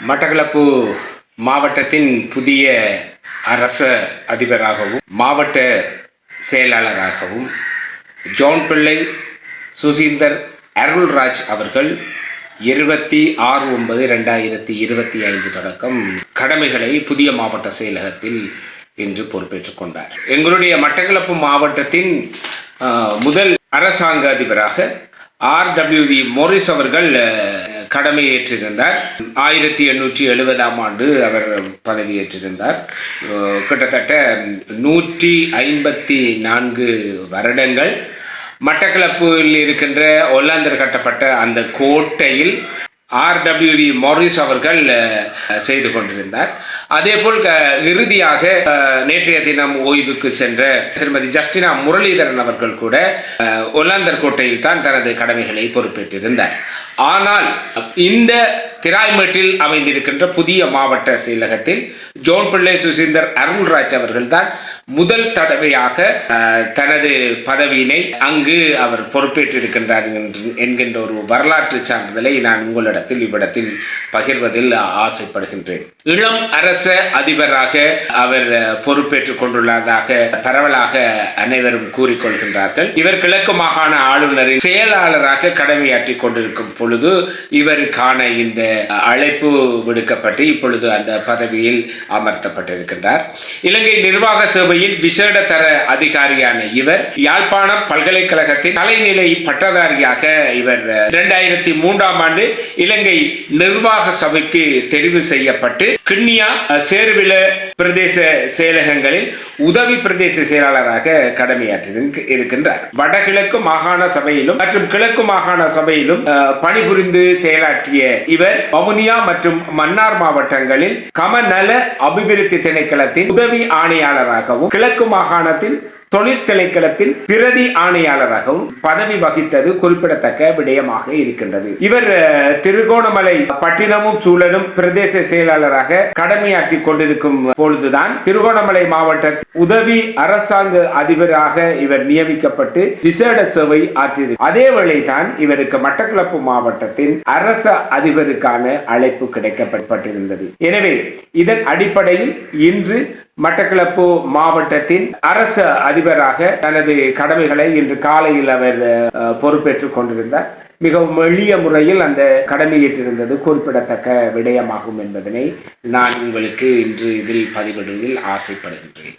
மட்டக்களப்பு மாவட்டத்தின் புதிய அரச அதிபராகவும் மாவட்ட செயலாளராகவும் ஜோன் பிள்ளை சுசீந்தர் அருள்ராஜ் அவர்கள் இருபத்தி ஆறு ஒன்பது ரெண்டாயிரத்தி இருபத்தி ஐந்து தொடக்கம் கடமைகளை புதிய மாவட்ட செயலகத்தில் இன்று பொறுப்பேற்றுக் கொண்டார். எங்களுடைய மட்டக்களப்பு மாவட்டத்தின் முதல் அரசாங்க அதிபராக ஆர்டபிள்யூவி மோரிஸ் அவர்கள் கடமை ஏற்றிருந்தார். ஆயிரத்தி எண்ணூற்றி எழுபதாம் ஆண்டு அவர் பதவியேற்றிருந்தார் கிட்டத்தட்ட நூற்றி ஐம்பத்தி நான்கு வருடங்கள். மட்டக்களப்பில் இருக்கின்ற ஒல்லாந்தர் கட்டப்பட்ட அந்த கோட்டையில் ஆர்டபிள்யூவி மாரிஸ் அவர்கள் செய்து கொண்டிருந்தார். அதே போல் இறுதியாக நேற்றைய தினம் ஓய்வுக்கு சென்ற திருமதி ஜஸ்டினா முரளிதரன் அவர்கள் கூட ஒல்லாந்தர் கோட்டையில் தான் தனது கடமைகளை பொறுப்பேற்றிருந்தார். ஆனால் இந்த திராய்மேட்டில் அமைந்திருக்கின்ற புதிய மாவட்ட செயலகத்தில் ஜோன் பிள்ளை சுசீந்தர் அருள்ராஜ் அவர்கள்தான் முதல் தடவையாக தனது பதவியினை அங்கு அவர் பொறுப்பேற்றிருக்கின்றார் என்று- என்கின்ற ஒரு வரலாற்று சான்றிதழை நான் உங்களிடத்தில் இவ்விடத்தில் பகிர்வதில் ஆசைப்படுகின்றேன். இளம் அரச அதிபராக அவர் பொறுப்பேற்றுக் கொண்டுள்ளதாக பரவலாக அனைவரும் கூறிக்கொள்கின்றார்கள். இவர் கிழக்கு மாகாண ஆளுநரின் செயலாளராக கடமையாற்றிக் கொண்டிருக்கும் பொழுது இவருக்கான இந்த அழைப்பு விடுக்கப்பட்டு இப்பொழுது அந்த பதவியில் அமர்த்தப்பட்டிருக்கின்றார். இலங்கை நிர்வாக சேவையின் விசேட தர அதிகாரியான இவர் யாழ்ப்பாணம் பல்கலைக்கழகத்தின் தலைநிலை பட்டதாரியாக இவர் இரண்டாயிரத்தி மூன்றாம் ஆண்டு இலங்கை நிர்வாக சபைக்கு தெரிவு செய்யப்பட்டு கிண்ணியா சேர்வில பிரதேச செயலகங்களில் உதவி பிரதேச செயலாளராக கடமையாற்றி இருக்கின்றார். வடகிழக்கு மாகாண சபையிலும் மற்றும் கிழக்கு மாகாண சபையிலும் பணிபுரிந்து செயலாற்றிய இவர் வவுனியா மற்றும் மன்னார் மாவட்டங்களில் கமநல அபிவிருத்தி திணைக்களத்தின் உதவி ஆணையாளராகவும் கிழக்கு மாகாணத்தில் தொழிற்திணைக்களத்தில் பிரதி ஆணையாளராகவும் பதவி வகித்தது குறிப்பிடத்தக்க விடயமாக இருக்கின்றது. இவர் திருகோணமலை பட்டினமும் சூழலும் பிரதேச செயலாளராக கடமையாற்றி கொண்டிருக்கும் பொழுதுதான் திருகோணமலை மாவட்ட உதவி அரசாங்க அதிபராக இவர் நியமிக்கப்பட்டு விசேட சேவை ஆற்றியது. அதே வேளைதான் இவருக்கு மட்டக்களப்பு மாவட்டத்தின் அரச அதிபருக்கான அழைப்பு கிடைக்கப்பட்டிருந்தது. எனவே இதன் அடிப்படையில் இன்று மட்டக்களப்பு மாவட்டத்தின் அரச அதிபராக தனது கடமைகளை இன்று காலையில் அவர் பொறுப்பேற்றுக் கொண்டிருந்தார். மிகவும் எளிய முறையில் அந்த கடமையேற்றிருந்தது. குறிப்பிடத்தக்க விடயமாகும் என்பதனை நான் உங்களுக்கு இன்று இதில் பதிவிடுவதில் ஆசைப்படுகின்றேன்.